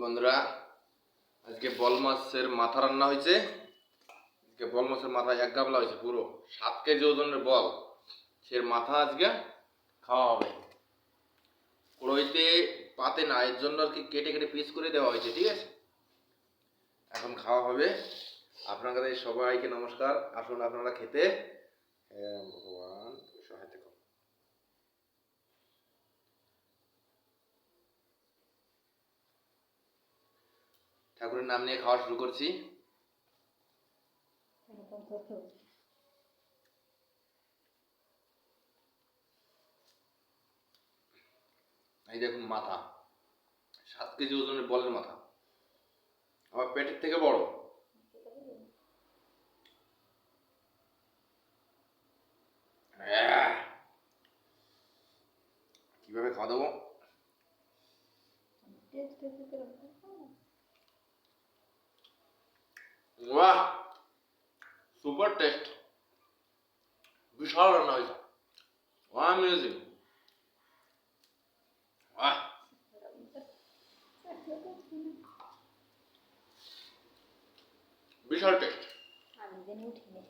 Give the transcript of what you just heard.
বন্ধুরা, আজকে বল মাছের মাথা রান্না হয়েছে। আজকে বল মাছের মাথা এক গাবলা হয়েছে পুরো। সাত কেজি ওজনের বল। সে মাথা আজকে খাওয়া হবে। কড়ইতে পাতে না, এর জন্য আর কি কেটে কেটে পিস করে দেওয়া হয়েছে, ঠিক আছে? এখন খাওয়া হবে। আপনাদের সবাইকে নমস্কার। আসুন আপনারা খেতে। হ্যাঁ ভগবান সহায় ঠাকুরের নাম নিয়ে খাওয়া শুরু করছি। এই দেখুন মাথা। সাত কেজি ওজনের বলের মাথা। আমার পেটের থেকে বড়। কীভাবে খাওয়া দেবো? বাহ সুপার টেস্ট বিশাল রান্না হয়েছে অ্যামেজিং বাহ বিশাল টেস্ট আমি দিন উঠিনি